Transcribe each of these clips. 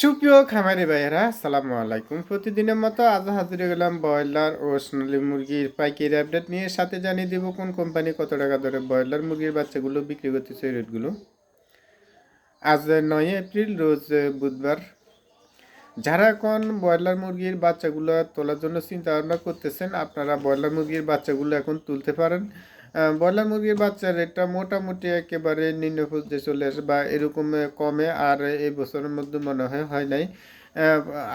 সুপ্রিয় খামারি ভাইয়েরা সালামু আলাইকুম। প্রতিদিনের মতো আজ হাজির গেলাম ব্রয়লার ও সোনালি মুরগির পাইকারি আপডেট নিয়ে। সাথে জানিয়ে দেবো কোন কোম্পানি কত টাকা ধরে ব্রয়লার মুরগির বাচ্চাগুলো বিক্রি করতেছে রেটগুলো। আজ নয় এপ্রিল, রোজ বুধবার। যারা এখন ব্রয়লার মুরগির বাচ্চাগুলো তোলার জন্য চিন্তা ভাবনা করতেছেন, আপনারা ব্রয়লার মুরগির বাচ্চাগুলো এখন তুলতে পারেন। ব্রয়লার মুরগির বাচ্চার রেটটা মোটামুটি একেবারে নিম্ন পর্যায়ে চলে আসে বা এরকম কমে আর এই বছরের মধ্যে মনে হয় হয় নাই।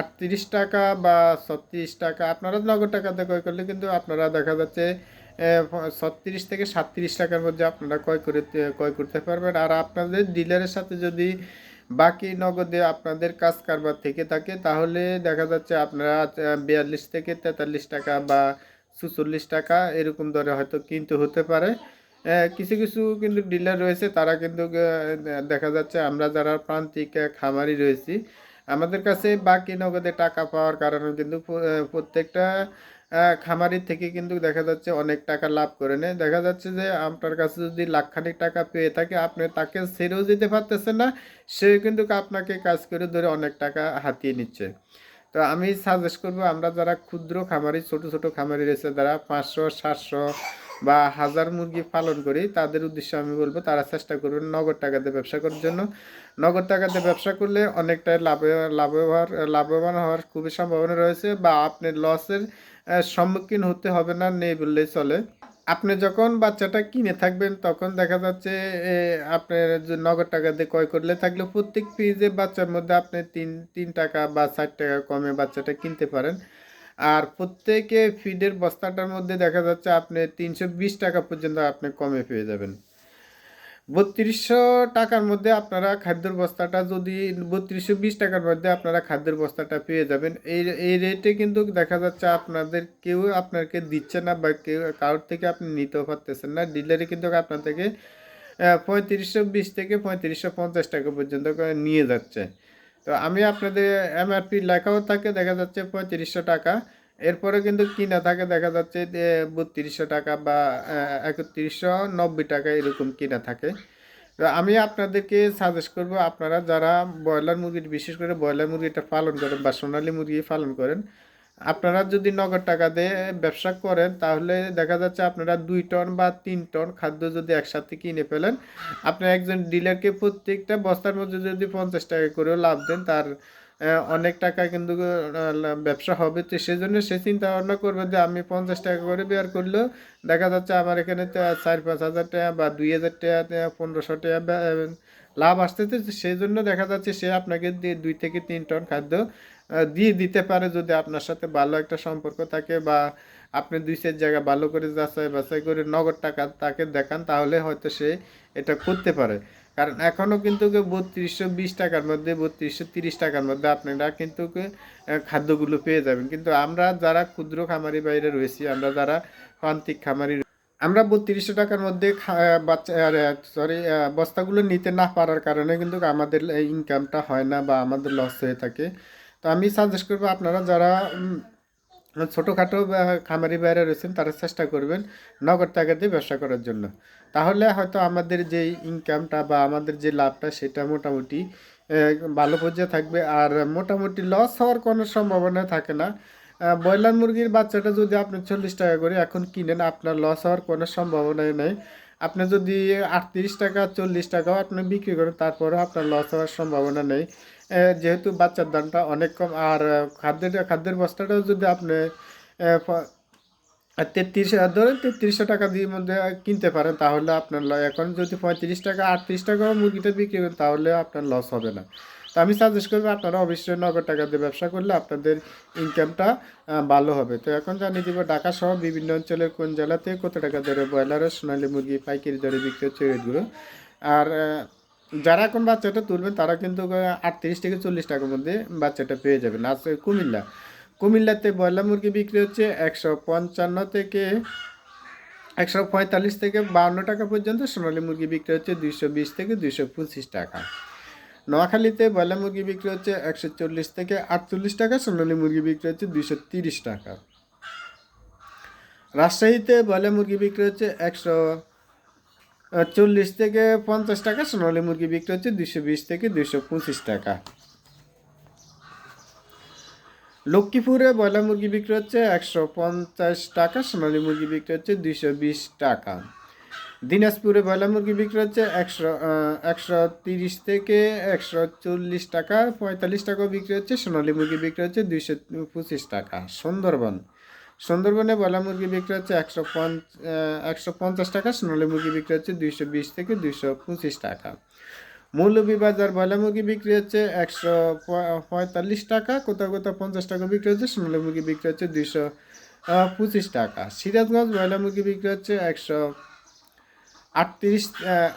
আটত্রিশ টাকা বা ছত্রিশ টাকা, আপনারা নগদ টাকাতে ক্রয় করলে কিন্তু আপনারা দেখা যাচ্ছে ছত্রিশ থেকে সাতত্রিশ টাকার মধ্যে আপনারা ক্রয় করে, ক্রয় করতে পারবেন। আর আপনাদের ডিলারের সাথে যদি বাকি নগদে আপনাদের কাজ কারবার থেকে থাকে, তাহলে দেখা যাচ্ছে আপনারা বিয়াল্লিশ থেকে তেতাল্লিশ টাকা বা চুচল্লিশ টাকা এরকম দরে হয়তো কিনতে হতে পারে। কিছু কিছু কিন্তু ডিলার রয়েছে, তারা কিন্তু দেখা যাচ্ছে আমরা যারা প্রান্তিক খামারি রয়েছি, আমাদের কাছে বাকি নগদে টাকা পাওয়ার কারণে কিন্তু প্রত্যেকটা খামারির থেকে কিন্তু দেখা যাচ্ছে অনেক টাকা লাভ করে নেয়। দেখা যাচ্ছে যে আপনার কাছে যদি লাখখানিক টাকা পেয়ে থাকে, আপনি তাকে ছেড়েও দিতে পারতেছেন না সে কিন্তু আপনাকে কাজ করে ধরে অনেক টাকা হাতিয়ে নিচ্ছে। তো আমি সাজেস্ট করব আমরা যারা ক্ষুদ্র খামারি, ছোট ছোট খামারি রয়েছে, যারা পাঁচশো, সাতশো বা হাজার মুরগি পালন করি, তাদের উদ্দেশ্যে আমি বলব তারা চেষ্টা করবেন নগদ টাকাতে ব্যবসা করার জন্য। নগদ টাকাতে ব্যবসা করলে অনেকটাই লাভ লাভবান লাভবান হওয়ার খুবই সম্ভাবনা রয়েছে বা আপনি লসের সম্মুখীন হতে হবে না, নেই বললেই চলে। আপনি যখন বাচ্চাটা কিনে থাকবেন, তখন দেখা যাচ্ছে আপনার নগদ টাকা দিয়ে ক্রয় করলে থাকলে প্রত্যেক পিজে বাচ্চার মধ্যে আপনি তিন তিন টাকা বা ষাট টাকা কমে বাচ্চাটা কিনতে পারেন। আর প্রত্যেকে ফিডের বস্তাটার মধ্যে দেখা যাচ্ছে, আপনি তিনশো বিশ টাকা পর্যন্ত আপনি কমে পেয়ে যাবেন। বত্রিশশো টাকার মধ্যে আপনারা খাদ্যের বস্তাটা যদি বত্রিশশো বিশ টাকার মধ্যে আপনারা খাদ্যের বস্তাটা পেয়ে যাবেন। এই এই রেটে কিন্তু দেখা যাচ্ছে আপনাদের কেউ আপনাকে দিচ্ছে না বা কেউ কারোর থেকে আপনি নিতেও পারতেছেন না। ডিলারে কিন্তু আপনার থেকে পঁয়ত্রিশশো বিশ থেকে পঁয়ত্রিশশো পঞ্চাশ টাকা পর্যন্ত নিয়ে যাচ্ছে। তো আমি আপনাদের এমআরপি লেখাও থাকে, দেখা যাচ্ছে পঁয়ত্রিশশো টাকা। এরপরে কিন্তু কিনা থাকে দেখা যাচ্ছে যে বত্রিশশো টাকা বা একত্রিশশো নব্বই টাকা এরকম কিনা থাকে। আমি আপনাদেরকে সাজেস্ট করব আপনারা যারা ব্রয়লার মুরগির বিশেষ করে ব্রয়লার মুরগিটা পালন করেন বা সোনালী মুরগি পালন করেন, আপনারা যদি নগদ টাকা দিয়ে ব্যবসা করেন, তাহলে দেখা যাচ্ছে আপনারা দুই টন বা তিন টন খাদ্য যদি একসাথে কিনে ফেলেন, আপনি একজন ডিলারকে প্রত্যেকটা বস্তার মধ্যে যদি পঞ্চাশ টাকা করেও লাভ দেন, তার অনেক টাকা কিন্তু ব্যবসা হবে। তো সেই জন্য সে চিন্তা ভাবনা করবে যে আমি পঞ্চাশ টাকা করে বের করলেও দেখা যাচ্ছে আমার এখানে চার পাঁচ হাজার টাকা বা দুই হাজার টাকা পনেরোশো টাকা লাভ আসতেছে। সেই জন্য দেখা যাচ্ছে সে আপনাকে দুই থেকে তিন টন খাদ্য দিয়ে দিতে পারে যদি আপনার সাথে ভালো একটা সম্পর্ক থাকে বা আপনি দুই চার জায়গা ভালো করে যাচাই বাছাই করে নগদ টাকা তাকে দেখান, তাহলে হয়তো সে এটা করতে পারে। কারণ এখনও কিন্তু বত্রিশশো বিশ টাকার মধ্যে, বত্রিশশো তিরিশ টাকার মধ্যে আপনারা কিন্তু খাদ্যগুলো পেয়ে যাবেন। কিন্তু আমরা যারা ক্ষুদ্র খামারি বাইরে রয়েছি, আমরা যারা প্রান্তিক খামারি আমরা বত্রিশশো টাকার মধ্যে বাচ্চা সরি বস্তাগুলো নিতে না পারার কারণে কিন্তু আমাদের ইনকামটা হয় না বা আমাদের লস হয়ে থাকে। তো আমি সাজেস্ট করব আপনারা যারা ছোটোখাটো খামারি বাইরে রয়েছেন, তারা চেষ্টা করবেন নগদ টাকা দিয়ে ব্যবসা করার জন্য। তাহলে হয়তো আমাদের যে ইনকামটা বা আমাদের যে লাভটা, সেটা মোটামুটি ভালো পর্যায়ে থাকবে। আর মোটামুটি লস হওয়ার কোনো সম্ভাবনা থাকে না। ব্রয়লার মুরগির বাচ্চাটা যদি আপনি চল্লিশ টাকা করে এখন কিনেন, আপনার লস হওয়ার কোনো সম্ভাবনাই নেই। আপনি যদি আটত্রিশ টাকা, চল্লিশ টাকাও আপনি বিক্রি করেন, তারপরেও আপনার লস হওয়ার সম্ভাবনা নেই। যেহেতু বাচ্চার দামটা অনেক কম, আর খাদ্যের খাদ্যের বস্তাটাও যদি আপনি তেত্রিশ ধরেন তেত্রিশশো টাকা দিয়ে মধ্যে কিনতে পারেন, তাহলে আপনার এখন যদি পঁয়ত্রিশ টাকা, আটত্রিশ টাকা মুরগিটা বিক্রি করেন, তাহলে আপনার লস হবে না। তো আমি সাজেস্ট করব, আপনারা অবশ্যই নগদ টাকা দিয়ে ব্যবসা করলে আপনাদের ইনকামটা ভালো হবে। তো এখন জানিয়ে দিব, ঢাকা সহ বিভিন্ন অঞ্চলের কোন জেলাতে কত টাকা ধরে ব্রয়লার আর সোনালী মুরগি পাইকারি দরে বিক্রি হচ্ছে রেটগুলো আর যারা এখন বাচ্চাটা তুলবেন, তারা কিন্তু আটত্রিশ থেকে চল্লিশ টাকার মধ্যে বাচ্চাটা পেয়ে যাবেন। আর কুমিল্লা। কুমিল্লাতে ব্রয়লার মুরগি বিক্রি হচ্ছে একশো পঞ্চান্ন থেকে একশো পঁয়তাল্লিশ থেকে বাউন্ন টাকা পর্যন্ত। সোনালী মুরগি বিক্রি হচ্ছে দুইশো বিশ থেকে দুইশো পঁচিশ টাকা। নোয়াখালীতে ব্রয়লার মুরগি বিক্রি হচ্ছে একশো চল্লিশ থেকে আটচল্লিশ টাকা, সোনালী মুরগি বিক্রি হচ্ছে দুইশো তিরিশ টাকা। রাজশাহীতে ব্রয়লার মুরগি বিক্রি হচ্ছে একশো চল্লিশ থেকে পঞ্চাশ টাকা, সোনালী মুরগি বিক্রি হচ্ছে দুশো বিশ থেকে দুশো পঁচিশ টাকা। লক্ষ্মীপুরে ব্রয়লার মুরগি বিক্রি হচ্ছে একশো পঞ্চাশ টাকা, সোনালী মুরগি বিক্রি হচ্ছে দুশো বিশ টাকা। দিনাজপুরে ব্রয়লার মুরগি বিক্রি হচ্ছে একশো একশো তিরিশ থেকে একশো চল্লিশ টাকা, পঁয়তাল্লিশ টাকাও বিক্রি হচ্ছে, সোনালী মুরগি বিক্রি হচ্ছে দুইশো পঁচিশ টাকা। সুন্দরবন সুন্দরবনে ব্রয়লার মুরগি বিক্রি হচ্ছে একশো একশো পঞ্চাশ টাকা, সোনালী মুরগি বিক্রি হচ্ছে দুইশো বিশ থেকে দুইশো পঁচিশ টাকা। মৌলভীবাজার ব্রয়লার মুরগি বিক্রি হচ্ছে একশো পঁয়তাল্লিশ টাকা, কোথাও কোথাও পঞ্চাশ টাকা বিক্রি হচ্ছে, সোনালী মুরগি বিক্রি হচ্ছে দুইশো পঁচিশ টাকা। সিরাজগঞ্জ ব্রয়লার মুরগি বিক্রি হচ্ছে একশো আটত্রিশ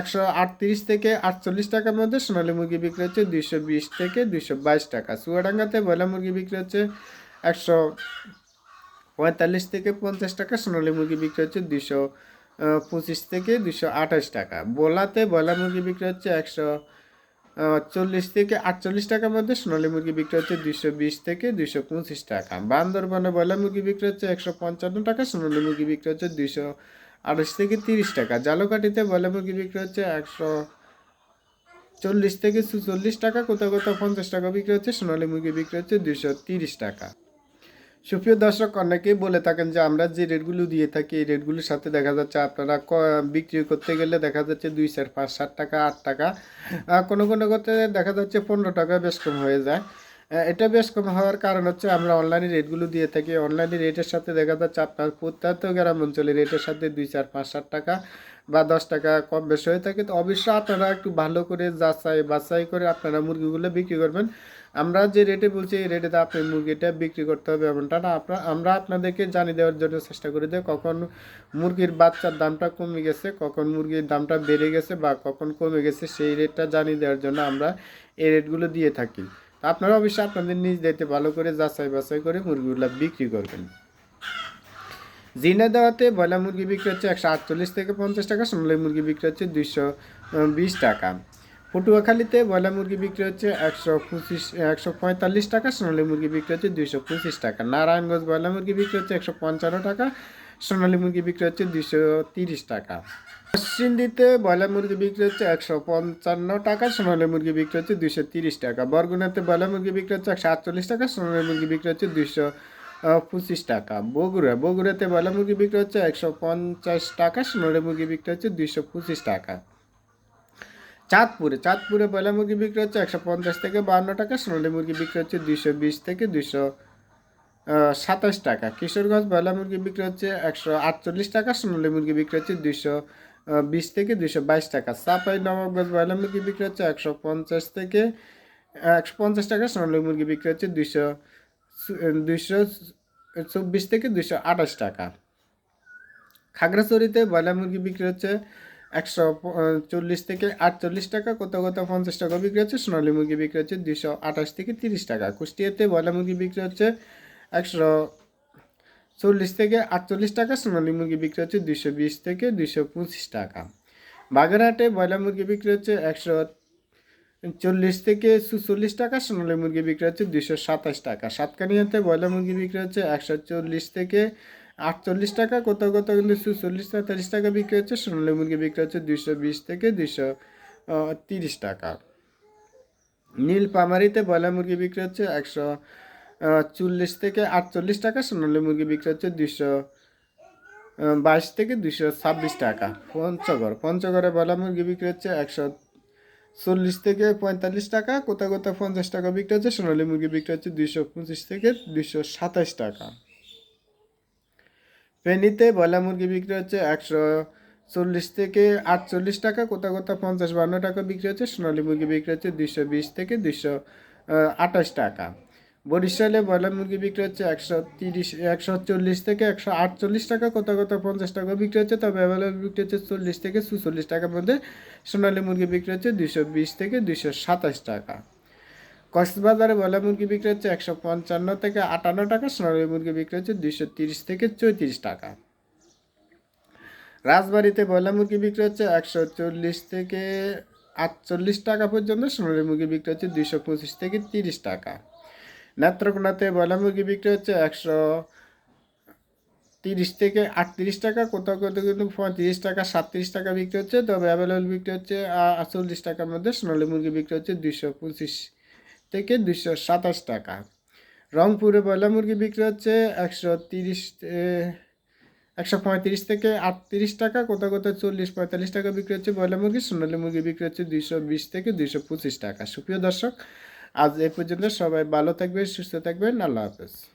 একশো আটত্রিশ থেকে আটচল্লিশ টাকার মধ্যে, সোনালী মুরগি বিক্রি হচ্ছে দুইশো বিশ থেকে দুইশো বাইশ টাকা। চুয়াডাঙ্গাতে ব্রয়লার মুরগি বিক্রি হচ্ছে একশো পঁয়তাল্লিশ থেকে পঞ্চাশ টাকা, সোনালী মুরগি বিক্রি হচ্ছে দুইশো পঁচিশ থেকে দুইশো আঠাশ টাকা। বোলাতে ব্রয়লার মুরগি বিক্রি হচ্ছে একশো চল্লিশ থেকে আটচল্লিশ টাকার মধ্যে, সোনালী মুরগি বিক্রি হচ্ছে দুইশো বিশ থেকে দুইশো পঁচিশ টাকা। বান্দরবনে ব্রয়লার মুরগি বিক্রি হচ্ছে একশো পঞ্চান্ন টাকা, সোনালী মুরগি বিক্রি হচ্ছে দুইশো আঠাশ থেকে তিরিশ টাকা। জালকাঠিতে ব্রয়লার মুরগি বিক্রি হচ্ছে একশো চল্লিশ থেকে চুচল্লিশ টাকা, কোথাও কোথাও পঞ্চাশ টাকা বিক্রি হচ্ছে, সোনালী মুরগি বিক্রি হচ্ছে দুইশো তিরিশ টাকা। সুপ্রিয় দর্শক, অনেকেই বলে থাকেন যে আমরা যে রেটগুলো দিয়ে থাকি, এই রেটগুলোর সাথে দেখা যাচ্ছে আপনারা বিক্রি করতে গেলে দেখা যাচ্ছে দুই চার, পাঁচ, সাত টাকা, আট টাকা কোনো কোনো করতে দেখা যাচ্ছে পনেরো টাকা বেশ কম হয়ে যায়। এটা বেশ কম হওয়ার কারণ হচ্ছে আমরা অনলাইনে রেটগুলো দিয়ে থাকি। অনলাইনে রেটের সাথে দেখা যাচ্ছে আপনার প্রত্যন্ত গ্রাম অঞ্চলে রেটের সাথে দুই চার, পাঁচ, সাত টাকা বা দশ টাকা কম বেশি হয়ে থাকে। তো অবশ্যই আপনারা একটু ভালো করে যাচাই বাছাই করে আপনারা মুরগিগুলো বিক্রি করবেন। আমরা যে রেটে বলছি, এই রেটে আপনি মুরগিটা বিক্রি করতে হবে এমনটা না। আপনার আমরা আপনাদেরকে জানিয়ে দেওয়ার জন্য চেষ্টা করি যে কখন মুরগির বাচ্চার দামটা কমে গেছে, কখন মুরগির দামটা বেড়ে গেছে বা কখন কমে গেছে, সেই রেটটা জানিয়ে দেওয়ার জন্য আমরা এই রেটগুলো দিয়ে থাকি। আপনারা অবশ্যই আপনাদের নিজ দায়িত্বে ভালো করে যাচাই বাছাই করে মুরগিগুলো বিক্রি করবেন। জিনা দেওয়াতে ব্রয়লার মুরগি বিক্রি হচ্ছে একশো আটচল্লিশ থেকে পঞ্চাশ টাকা সোনালী মুরগি বিক্রি হচ্ছে দুইশো বিশ টাকা। পটুয়াখালীতে ব্রয়লার মুরগি বিক্রি হচ্ছে একশো পঁচিশ একশো পঁয়তাল্লিশ টাকা সোনালী মুরগি বিক্রি হচ্ছে দুইশো পঁচিশ টাকা নারায়ণগঞ্জ ব্রয়লার মুরগি বিক্রি হচ্ছে একশো পঞ্চান্ন টাকা সোনালী মুরগি বিক্রি হচ্ছে দুইশো তিরিশ টাকা সিন্দিতে ব্রয়লার মুরগি বিক্রি হচ্ছে একশো পঞ্চান্ন টাকা সোনালী মুরগি বিক্রি হচ্ছে দুইশো তিরিশ টাকা বরগুনাতে ব্রয়লার মুরগি বিক্রি হচ্ছে একশো আটচল্লিশ টাকা সোনালী মুরগি বিক্রি হচ্ছে দুইশো পঁচিশ টাকা বগুড়া বগুড়াতে ব্রয়লার মুরগি বিক্রি হচ্ছে একশো পঞ্চাশ টাকা সোনালী মুরগি বিক্রি হচ্ছে দুইশো পঁচিশ টাকা চাঁদপুরে চাঁদপুরে ব্রয়লার মুরগি বিক্রি হচ্ছে একশো পঞ্চাশ থেকে বান্ন টাকা, সোনালী মুরগি বিক্রি হচ্ছে দুইশো বিশ থেকে দুইশো সাতাশ টাকা। কিশোরগঞ্জ ব্রয়লার মুরগি বিক্রি হচ্ছে একশো আটচল্লিশ টাকা, সোনালী মুরগি বিক্রি হচ্ছে দুইশো বিশ থেকে দুইশো বাইশ টাকা। চাপাই নবাবগঞ্জ ব্রয়লার মুরগি বিক্রি হচ্ছে একশো পঞ্চাশ থেকে একশো পঞ্চাশ টাকা, সোনালী মুরগি বিক্রি হচ্ছে দুইশো দুইশো চব্বিশ থেকে দুইশো আঠাশ টাকা। খাগড়াছড়িতে ব্রয়লার মুরগি বিক্রি হচ্ছে একশো চল্লিশ থেকে আটচল্লিশ টাকা, কোথাও কোথাও পঞ্চাশ টাকা বিক্রি হচ্ছে, সোনালী মুরগি বিক্রি হচ্ছে দুইশো আঠাশ থেকে তিরিশ টাকা। কুষ্টিয়াতে ব্রয়লার মুরগি বিক্রি হচ্ছে একশো চল্লিশ থেকে আটচল্লিশ টাকা, সোনালী মুরগি বিক্রি হচ্ছে দুইশো বিশ থেকে দুইশো পঁচিশ টাকা। বাগেরহাটে ব্রয়লার মুরগি বিক্রি হচ্ছে একশো চল্লিশ থেকে চুচল্লিশ টাকা, সোনালী মুরগি বিক্রি হচ্ছে দুইশো সাতাশ টাকা। সাতকানিয়াতে ব্রয়লার মুরগি বিক্রি হচ্ছে একশো চল্লিশ থেকে আটচল্লিশ টাকা, কোথাও কোথাও কিন্তু চুচল্লিশ তেতাল্লিশ টাকা বিক্রি হচ্ছে, সোনালী মুরগি বিক্রি হচ্ছে দুইশো বিশ থেকে দুইশো তিরিশ টাকা। নীলপামারিতে ব্রয়লার মুরগি বিক্রি হচ্ছে একশো চল্লিশ থেকে আটচল্লিশ টাকা, সোনালী মুরগি বিক্রি হচ্ছে দুইশো বাইশ থেকে দুইশো ছাব্বিশ টাকা। পঞ্চগড়, পঞ্চগড়ে ব্রয়লার মুরগি বিক্রি হচ্ছে একশো চল্লিশ থেকে পঁয়তাল্লিশ টাকা, কোথাও কোথাও পঞ্চাশ টাকা বিক্রি হচ্ছে, সোনালী মুরগি বিক্রি হচ্ছে দুইশো পঁচিশ থেকে দুইশো সাতাশ টাকা। ফেনীতে ব্রয়লার মুরগি বিক্রি হচ্ছে একশো চল্লিশ থেকে আটচল্লিশ টাকা কোথাও কোথাও পঞ্চাশ বান্ন টাকা বিক্রি হচ্ছে, সোনালী মুরগি বিক্রি হচ্ছে দুইশো বিশ থেকে দুইশো আঠাশ টাকা। বরিশালে ব্রয়লার মুরগি বিক্রি হচ্ছে একশো তিরিশ, একশো চল্লিশ থেকে একশো আটচল্লিশ টাকা কোথাও কোথাও পঞ্চাশ টাকা বিক্রি হচ্ছে, তবে অ্যাভেলেবল বিক্রি হচ্ছে চল্লিশ থেকে চুচল্লিশ টাকার মধ্যে, সোনালী মুরগি বিক্রি হচ্ছে দুইশো বিশ থেকে দুইশো সাতাশ টাকা। কক্সবাজারে ব্রয়লার মুরগি বিক্রি হচ্ছে একশো পঞ্চান্ন থেকে আটান্ন টাকা, সোনালী মুরগি বিক্রি হচ্ছে দুইশো তিরিশ থেকে চৌত্রিশ টাকা। রাজবাড়িতে ব্রয়লার মুরগি বিক্রি হচ্ছে একশো চল্লিশ থেকে আটচল্লিশ টাকা পর্যন্ত, সোনালী মুরগি বিক্রি হচ্ছে দুইশো পঁচিশ থেকে তিরিশ টাকা। নেত্রকোনাতে ব্রয়লার মুরগি বিক্রি হচ্ছে একশো তিরিশ থেকে আটত্রিশ টাকা, কোথাও কোথাও কিন্তু পঁয়ত্রিশ টাকা, সাতত্রিশ টাকা বিক্রি হচ্ছে, তবে অ্যাভেলেবল বিক্রি হচ্ছে চল্লিশ টাকার মধ্যে, সোনালী মুরগি বিক্রি হচ্ছে দুইশো পঁচিশ থেকে দুশো সাতাশ টাকা। রংপুরে ব্রয়লার মুরগি বিক্রি হচ্ছে একশো তিরিশ একশো পঁয়ত্রিশ থেকে আটত্রিশ টাকা, কোথাও কোথাও চল্লিশ পঁয়তাল্লিশ টাকা বিক্রি হচ্ছে ব্রয়লার মুরগি, সোনালি মুরগি বিক্রি হচ্ছে দুইশো বিশ থেকে দুইশো পঁচিশ টাকা। সুপ্রিয় দর্শক, আজ এ পর্যন্ত সবাই ভালো থাকবে সুস্থ থাকবেন, আল্লাহ হাফেজ।